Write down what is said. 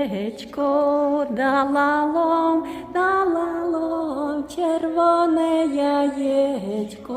яєчко, дала лом, дала лом, червоне яєчко.